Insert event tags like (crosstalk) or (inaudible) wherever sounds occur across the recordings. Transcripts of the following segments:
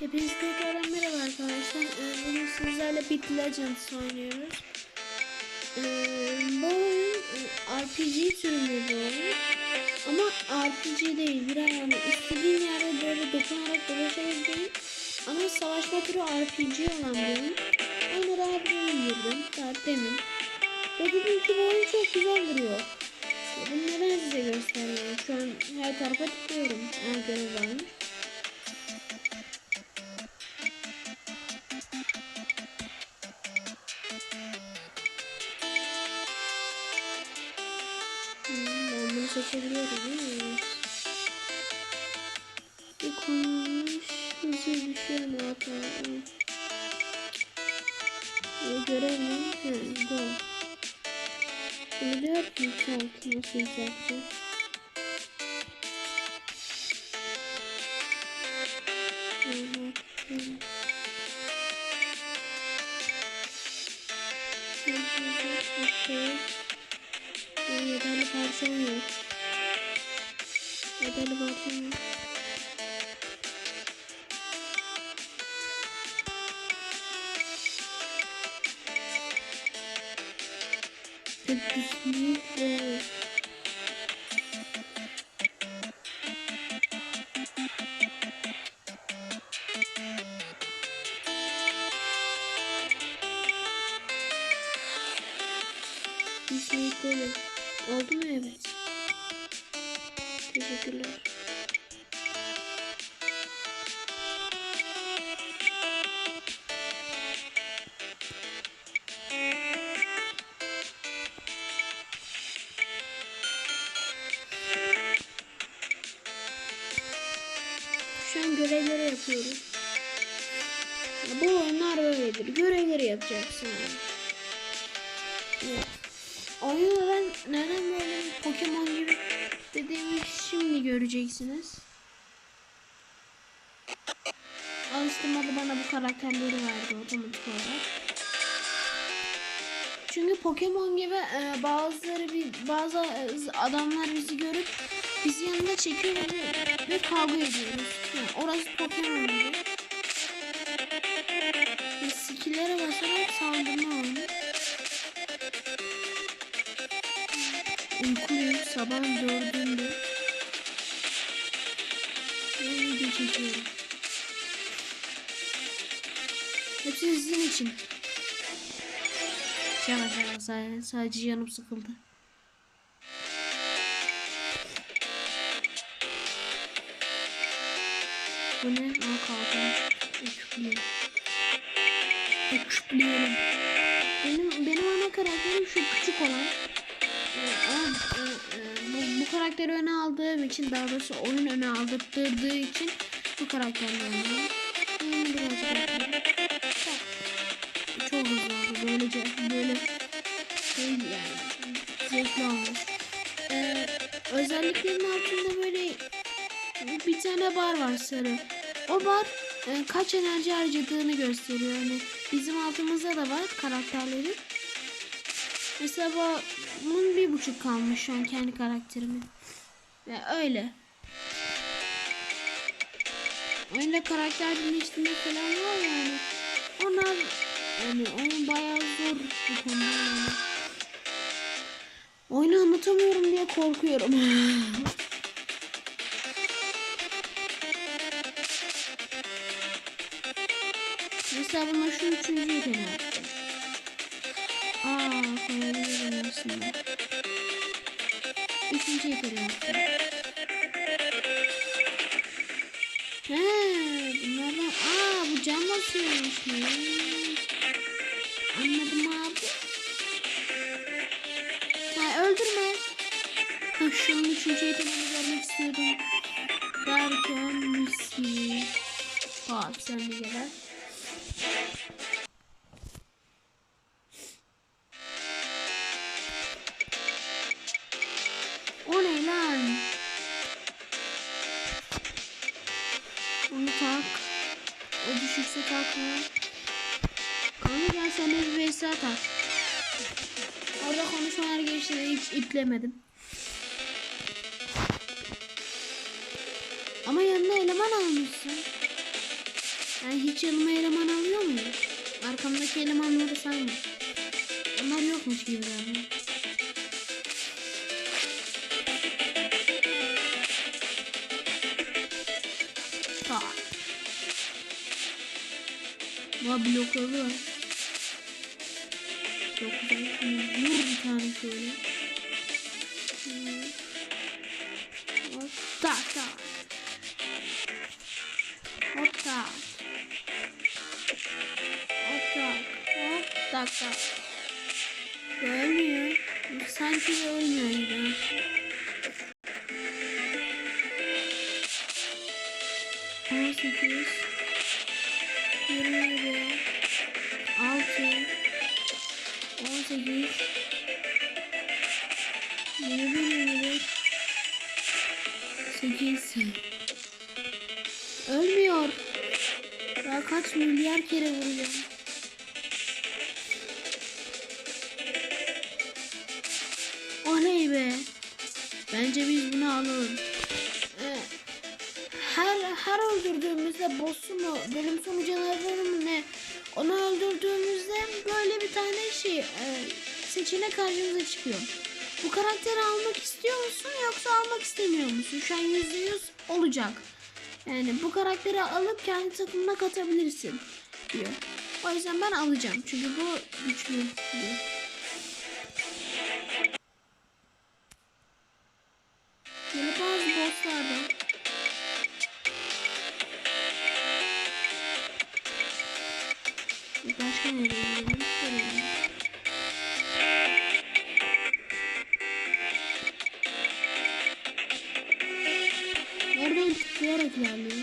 Hepinize tekrardan merhaba arkadaşlar. Ee, Bugün sizlerle Bit Legends oynuyoruz. Ee, bu oyun e, RPG türünde bir oyun. Ama RPG değil. Biraz yani istediğin yerde böyle dokunarak dolaşabildiğin ama savaşma türü RPG olan bir oyun. Oyuna daha demin girdim. Daha demin. Ve dedim ki bu oyun çok güzel duruyor. Bunu neden size göstermiyorum? Şu an her tarafa tıklıyorum. Her görev varmış. Evet. evet. Okay. Ben yeterli parçam yok. Yeterli parçam yok. Kesinlikle. Görevleri yapıyoruz. Ya bu oyunlar böyledir. Görevleri yapacaksın. Evet. Oyunu ben neden böyle Pokemon gibi dediğimi şimdi göreceksiniz. Alıştırmada bana bu karakterleri verdi otomatik olarak. Çünkü Pokemon gibi e, bazıları bir bazı e, adamlar bizi görüp bizi yanına çekiyor ve kavga ediyoruz. Yani orası Pokemon gibi. Ve skill'lere basarak saldırma oyunu. Uykuluyum sabah dördünde. Ve video çekiyorum. Hepsi sizin için. Şaka şaka sadece, canım sıkıldı. Bu ne? Aa kalkmış. Ekipleyelim. Ekipleyelim. Benim, benim ana karakterim şu küçük olan. Ee, ama, e, e, bu, bu karakteri öne aldığım için daha doğrusu oyun öne aldırttığı için bu karakterle oynuyorum. Hmm, birazcık. Çok hızlı oldu. Böylece böyle şey yani zevkli olmuş. Ee, özelliklerin altında böyle bir tane bar var sarı. O bar e, kaç enerji harcadığını gösteriyor. Yani bizim altımızda da var karakterlerin. Mesela bu, bunun bir buçuk kalmış şu an kendi karakterimin. Ve öyle. Oyunda karakter birleştirme falan var yani. Onlar yani oyun bayağı zor bir konu yani. Oyunu anlatamıyorum diye korkuyorum. (laughs) Mesela buna şu üçüncü yeteneği attım. Aa koyabilirim aslında. Üçüncü yeteneği attım. He, bunlardan... Aa bu cam basıyormuş mu? Anladım abi. Ha öldürme. Ha şunun üçüncü yeteneğini görmek istiyordum. Hiç iplemedim. Ama yanına eleman almışsın. Ben hiç yanıma eleman alıyor muyum? Arkamdaki elemanları sayma. Onlar yokmuş gibi galiba. Tak. Var blokları var. Çok güzel. Vur bir tane şöyle. tak, tak. O tak. O tak. O tak, tak. Görmüyor. Sanki görmüyor gibi. On sekiz. Yirmi yedi. Altı. On sekiz. Yedi. 8 Ölmüyor. Daha kaç milyar kere vuracağım. Oley be. Bence biz bunu alalım. Ee, her her öldürdüğümüzde boss'u mu, bölüm sonu canavarı mı ne? Onu öldürdüğümüzde böyle bir tane şey e, seçenek karşımıza çıkıyor. Bu karakteri almak istiyor musun yoksa almak istemiyor musun? Şu an yüzde yüz olacak. Yani bu karakteri alıp kendi takımına katabilirsin diyor. O yüzden ben alacağım. Çünkü bu güçlü diyor. Böyle bazı Başka nereye gidelim? Yeah, me.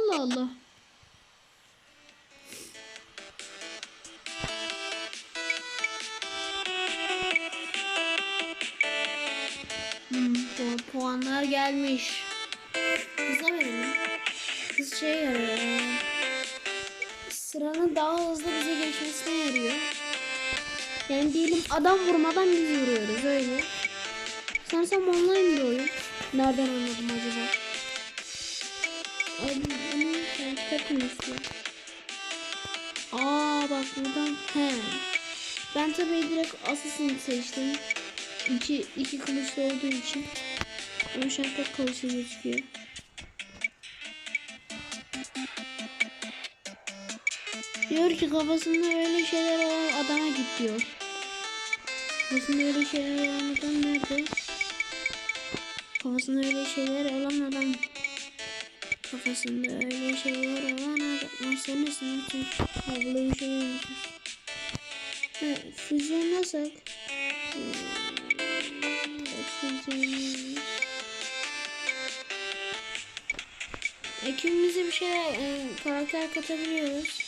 Allah Allah. Hmm, pu- puanlar gelmiş. Kıza verelim. Kız şey yarıyor. Sıranın daha hızlı bize geçmesine yarıyor. Yani diyelim adam vurmadan biz vuruyoruz öyle. Sanırsam online bir oyun. Nereden anladım acaba? Ay istiyor? Aa bak buradan he. Ben tabii direkt Assassin seçtim. İki, iki kılıçlı olduğu için. Ama şu tek kılıçlı gözüküyor. Diyor ki kafasında öyle şeyler olan adama git diyor. Kafasında öyle şeyler olan adam nerede? Kafasında öyle şeyler olan adam. Kafasında öyle şeyler olan adam. Sen nesin? Abla bir şey. Evet, füzyon nasıl? Füzyon. Ekibimize bir şey karakter katabiliyoruz.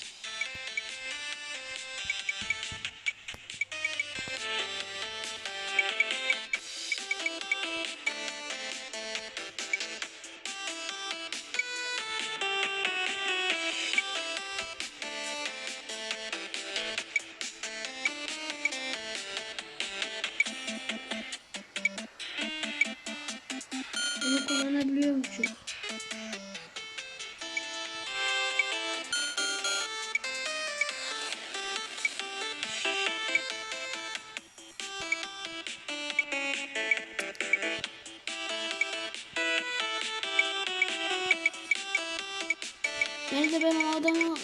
Yani de ben o adamı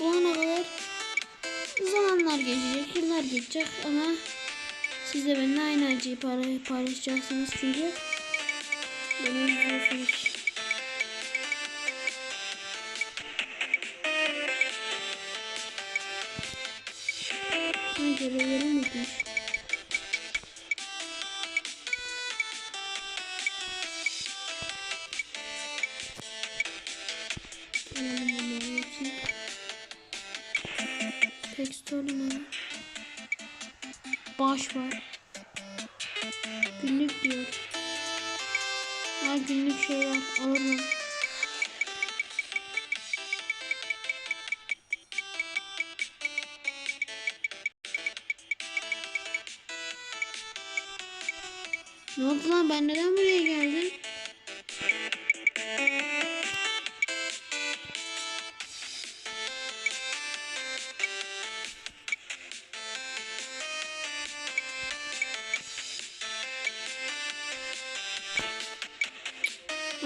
bulana zamanlar geçecek, yıllar geçecek ama siz de benimle aynı acıyı paylaş- paylaşacaksınız çünkü beni izliyorsunuz. Sanki görevlerim günlük şey var. Alırım. Ne oldu lan ben neden buraya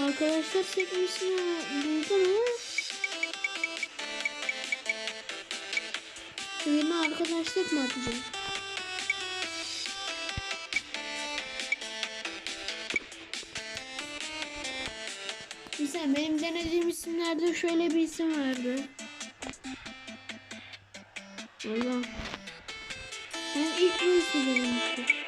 Arkadaşlar sekmesini buldum ama Birine arkadaşlık mı atacağım? Mesela benim denediğim isimlerde şöyle bir isim vardı. Allah. Ben ilk bu ismi denemiştim.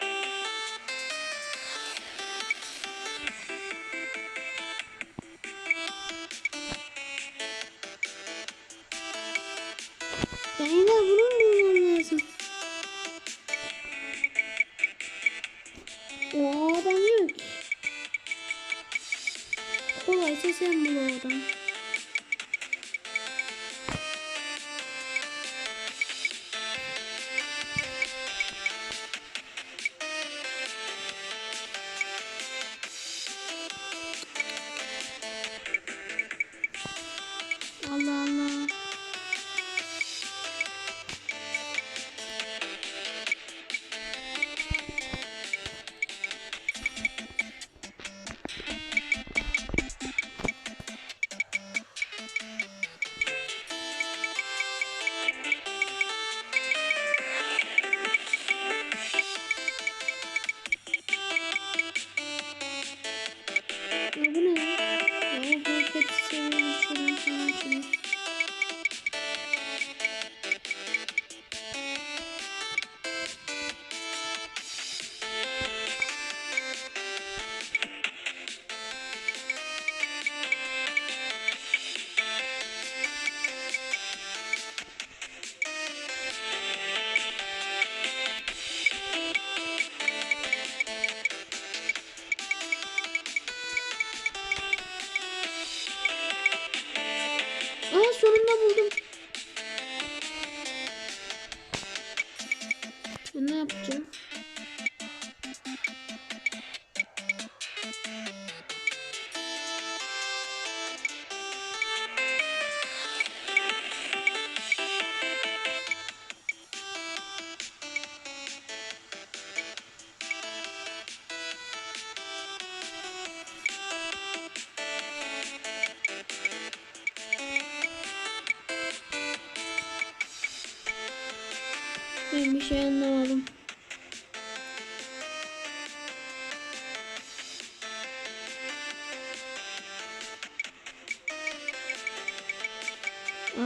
Şey anlamadım.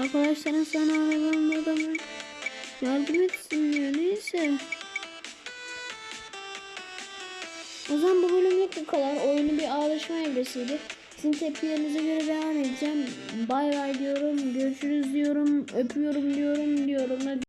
Arkadaşların sana arabanın adamı yardım etsin diyor. Neyse. O zaman bu bölümlük bu kadar. Oyunu bir ağlaşma evresiydi. Sizin tepkilerinize göre devam edeceğim. Bay bay diyorum. Görüşürüz diyorum. Öpüyorum diyorum. Diyorum.